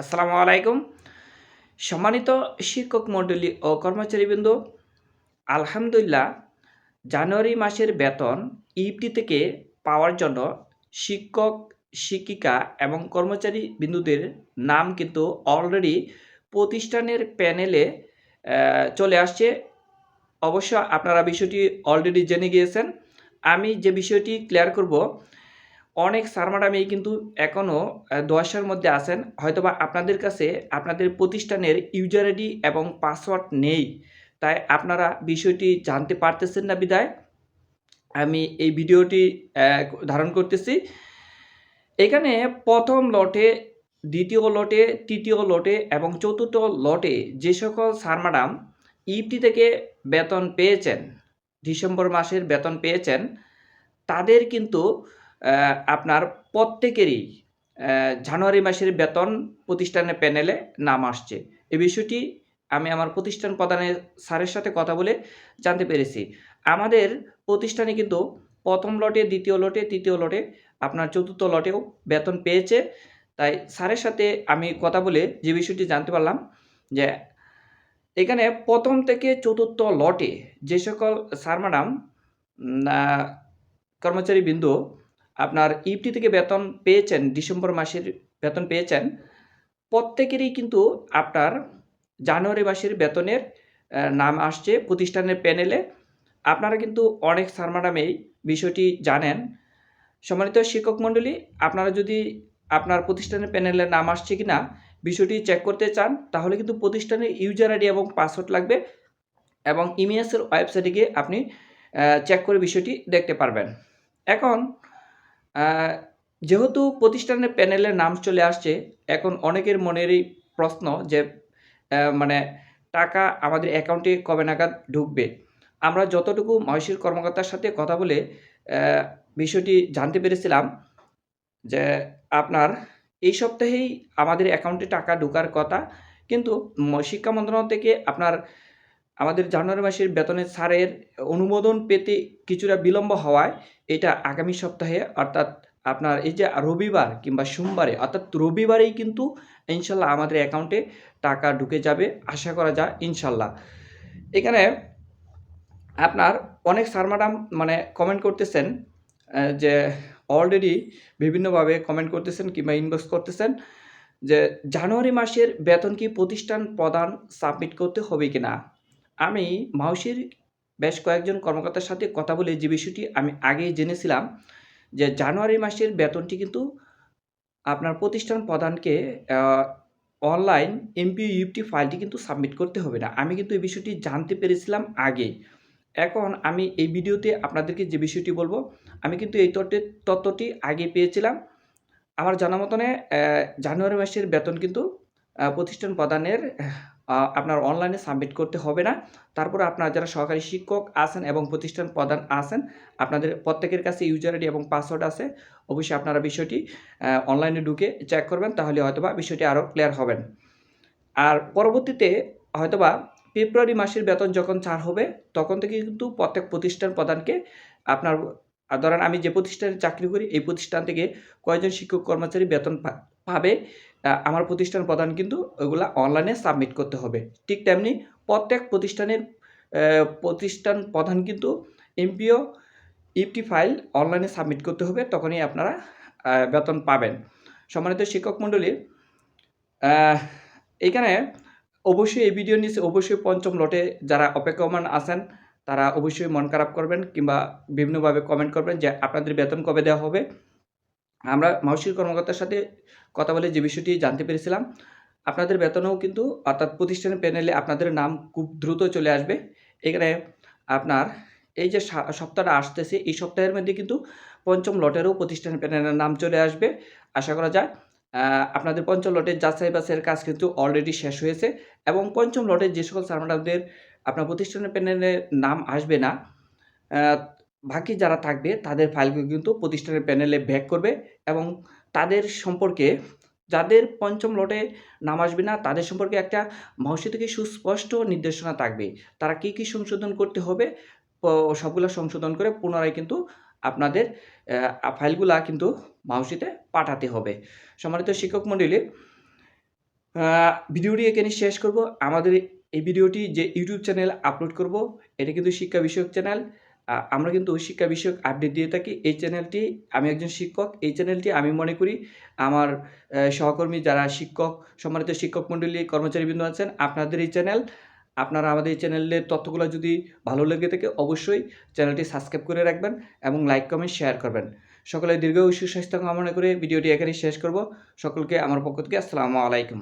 আসসালামু আলাইকুম। সম্মানিত শিক্ষক মণ্ডলী ও কর্মচারীবৃন্দ, আলহামদুলিল্লাহ জানুয়ারি মাসের বেতন ইপটি থেকে পাওয়ার জন্য শিক্ষক, শিক্ষিকা এবং কর্মচারী বিন্দুদের নাম কিন্তু অলরেডি প্রতিষ্ঠানের প্যানেলে চলে আসছে। অবশ্য আপনারা বিষয়টি অলরেডি জেনে গিয়েছেন। আমি যে বিষয়টি ক্লিয়ার করব অনেক স্যার ম্যাডামই কিন্তু এখনও দশার মধ্যে আছেন। হয়তোবা আপনাদের কাছে আপনাদের প্রতিষ্ঠানের ইউজার আইডি এবং পাসওয়ার্ড নেই। তাই আপনারা বিষয়টি জানতে পারতেছেন না বিদায় আমি এই ভিডিওটি ধারণ করতেছি। এখানে প্রথম লটে, দ্বিতীয় লটে, তৃতীয় লটে এবং চতুর্থ লটে যে সকল স্যার ম্যাডাম ইপটি থেকে বেতন পেয়েছেন, ডিসেম্বর মাসের বেতন পেয়েছেন, তাদের কিন্তু আপনার প্রত্যেকেরই জানুয়ারি মাসের বেতন প্রতিষ্ঠানের প্যানেলে নাম আসছে। এই বিষয়টি আমি আমার প্রতিষ্ঠান প্রধানের স্যারের সাথে কথা বলে জানতে পেরেছি। আমাদের প্রতিষ্ঠানে কিন্তু প্রথম লটে, দ্বিতীয় লটে, তৃতীয় লটে, আপনার চতুর্থ লটেও বেতন পেয়েছে। তাই স্যারের সাথে আমি কথা বলে যে বিষয়টি জানতে পারলাম যে এখানে প্রথম থেকে চতুর্থ লটে যে সকল স্যার ম্যাডাম কর্মচারী বিন্দু আপনার ইপটি থেকে বেতন পেয়েছেন, ডিসেম্বর মাসের বেতন পেয়েছেন, প্রত্যেকেরই কিন্তু আপনার জানুয়ারি মাসের বেতনের নাম আসছে প্রতিষ্ঠানের প্যানেলে আপনারা কিন্তু অনেক স্যার এই বিষয়টি জানেন। সম্মানিত শিক্ষক মণ্ডলী, আপনারা যদি আপনার প্রতিষ্ঠানের প্যানেলে নাম আসছে কি না বিষয়টি চেক করতে চান, তাহলে কিন্তু প্রতিষ্ঠানের ইউজার আইডি এবং পাসওয়ার্ড লাগবে এবং ইমিএসের ওয়েবসাইটে গিয়ে আপনি চেক করে বিষয়টি দেখতে পারবেন। এখন যেহেতু প্রতিষ্ঠানের প্যানেলের নাম চলে আসছে, এখন অনেকের মনেরই প্রশ্ন যে মানে টাকা আমাদের অ্যাকাউন্টে কবে নাগাদ ঢুকবে। আমরা যতটুকু মহেশের কর্মকর্তার সাথে কথা বলে বিষয়টি জানতে পেরেছিলাম যে, আপনার এই সপ্তাহেই আমাদের অ্যাকাউন্টে টাকা ঢোকার কথা, কিন্তু শিক্ষা মন্ত্রণালয় থেকে আপনার আমাদের জানুয়ারি মাসের বেতনের ছাড়ের অনুমোদন পেতে কিছুটা বিলম্ব হওয়ায় এটা আগামী সপ্তাহে, অর্থাৎ আপনার এই যে রবিবার কিংবা সোমবারে, অর্থাৎ রবিবারেই কিন্তু ইনশাল্লাহ আমাদের অ্যাকাউন্টে টাকা ঢুকে যাবে, আশা করা যায় ইনশাল্লাহ। এখানে আপনার অনেক স্যার ম্যাডাম মানে কমেন্ট করতেছেন যে অলরেডি বিভিন্নভাবে কমেন্ট করতেছেন কিংবা ইনবক্স করতেছেন, যে জানুয়ারি মাসের বেতন কি প্রতিষ্ঠান প্রদান সাবমিট করতে হবে কি না আমি মাউসির বেশ কয়েকজন কর্মকর্তার সাথে কথা বলে যে বিষয়টি আমি আগেই জেনেছিলাম যে জানুয়ারি মাসের বেতনটি কিন্তু আপনার প্রতিষ্ঠান প্রধানকে অনলাইন এমপিও ইউপটি ফাইলটি কিন্তু সাবমিট করতে হবে না। আমি কিন্তু এই বিষয়টি জানতে পেরেছিলাম আগে এখন আমি এই ভিডিওতে আপনাদেরকে যে বিষয়টি বলব, আমি কিন্তু এই তথ্যের তথ্যটি আগে পেয়েছিলাম। আমার জানা মতনে জানুয়ারি মাসের বেতন কিন্তু প্রতিষ্ঠান প্রদানের আপনার অনলাইনে সাবমিট করতে হবে না। তারপর আপনার যারা সহকারী শিক্ষক আছেন এবং প্রতিষ্ঠান প্রদান আছেন, আপনাদের প্রত্যেকের কাছে ইউজার আইডি এবং পাসওয়ার্ড আছে। অবশ্যই আপনারা বিষয়টি অনলাইনে ঢুকে চেক করবেন, তাহলে হয়তোবা বিষয়টি আরও ক্লিয়ার হবেন। আর পরবর্তীতে হয়তোবা ফেব্রুয়ারি মাসের বেতন যখন ছাড় হবে, তখন থেকে কিন্তু প্রত্যেক প্রতিষ্ঠান প্রদানকে আপনার, ধরেন আমি যে প্রতিষ্ঠানে চাকরি করি, এই প্রতিষ্ঠান থেকে কয়েকজন শিক্ষক কর্মচারী বেতন পাবে? আমার প্রতিষ্ঠান প্রধান কিন্তু ওগুলা অনলাইনে সাবমিট করতে হবে। ঠিক তেমনি প্রত্যেক প্রতিষ্ঠানের প্রতিষ্ঠান প্রধান কিন্তু এমপিও ইপটি ফাইল অনলাইনে সাবমিট করতে হবে তখনই আপনারা বেতন পাবেন। সম্মানিত শিক্ষক মণ্ডলী আহ, এইখানে অবশ্যই এই ভিডিও নিচে অবশ্যই পঞ্চম লটে যারা অপেক্ষমান আছেন তারা অবশ্যই মন খারাপ করবেন কিংবা বিভিন্নভাবে কমেন্ট করবেন যে আপনাদের বেতন কবে দেওয়া হবে। আমরা মাউসির কর্মকর্তার সাথে কথা বলে যে বিষয়টি জানতে পেরেছিলাম, আপনাদের বেতনও কিন্তু অর্থাৎ প্রতিষ্ঠানের প্যানেলে আপনাদের নাম খুব দ্রুত চলে আসবে। এখানে আপনার এই যে সপ্তাহটা আসতেছে, এই সপ্তাহের মধ্যে কিন্তু পঞ্চম লটেরও প্রতিষ্ঠানের প্যানেলের নাম চলে আসবে। আশা করা যায় আপনাদের পঞ্চম লটের যাচাই বাছাইয়ের কাজ কিন্তু অলরেডি শেষ হয়েছে এবং পঞ্চম লটের যে সকল সারমাডামদের আপনার প্রতিষ্ঠানের প্যানেলে নাম আসবে না বাকি যারা থাকবে, তাদের ফাইলগুলো কিন্তু প্রতিষ্ঠানের প্যানেলে ব্যাক করবে এবং তাদের সম্পর্কে যাদের পঞ্চম লটে নাম আসবে না, তাদের সম্পর্কে একটা মাউসি থেকে সুস্পষ্ট নির্দেশনা থাকবে। তারা কী কী সংশোধন করতে হবে সবগুলো সংশোধন করে পুনরায় কিন্তু আপনাদের ফাইলগুলা কিন্তু মাউসিতে পাঠাতে হবে। সম্মানিত শিক্ষক মণ্ডলী ভিডিওটি এখানে শেষ করব। আমাদের এই ভিডিওটি যে ইউটিউব চ্যানেল আপলোড করব, এটা কিন্তু শিক্ষা বিষয়ক চ্যানেল আমরা কিন্তু শিক্ষা বিষয়ক আপডেট দিয়ে থাকি। এই চ্যানেলটি আমি একজন শিক্ষক, এই চ্যানেলটি আমি মনে করি আমার সহকর্মী যারা শিক্ষক, সম্মানিত শিক্ষক মণ্ডলী, কর্মচারীবৃন্দ আছেন, আপনাদের এই চ্যানেল আপনারা আমাদের এই চ্যানেলের তথ্যগুলো যদি ভালো লেগে থাকে, অবশ্যই চ্যানেলটি সাবস্ক্রাইব করে রাখবেন এবং লাইক কমেন্ট শেয়ার করবেন। সকলে দীর্ঘ সুস্বাস্থ্য কামনা করে ভিডিওটি এখানেই শেষ করব। সকলকে, আমার পক্ষ থেকে আসসালামু আলাইকুম।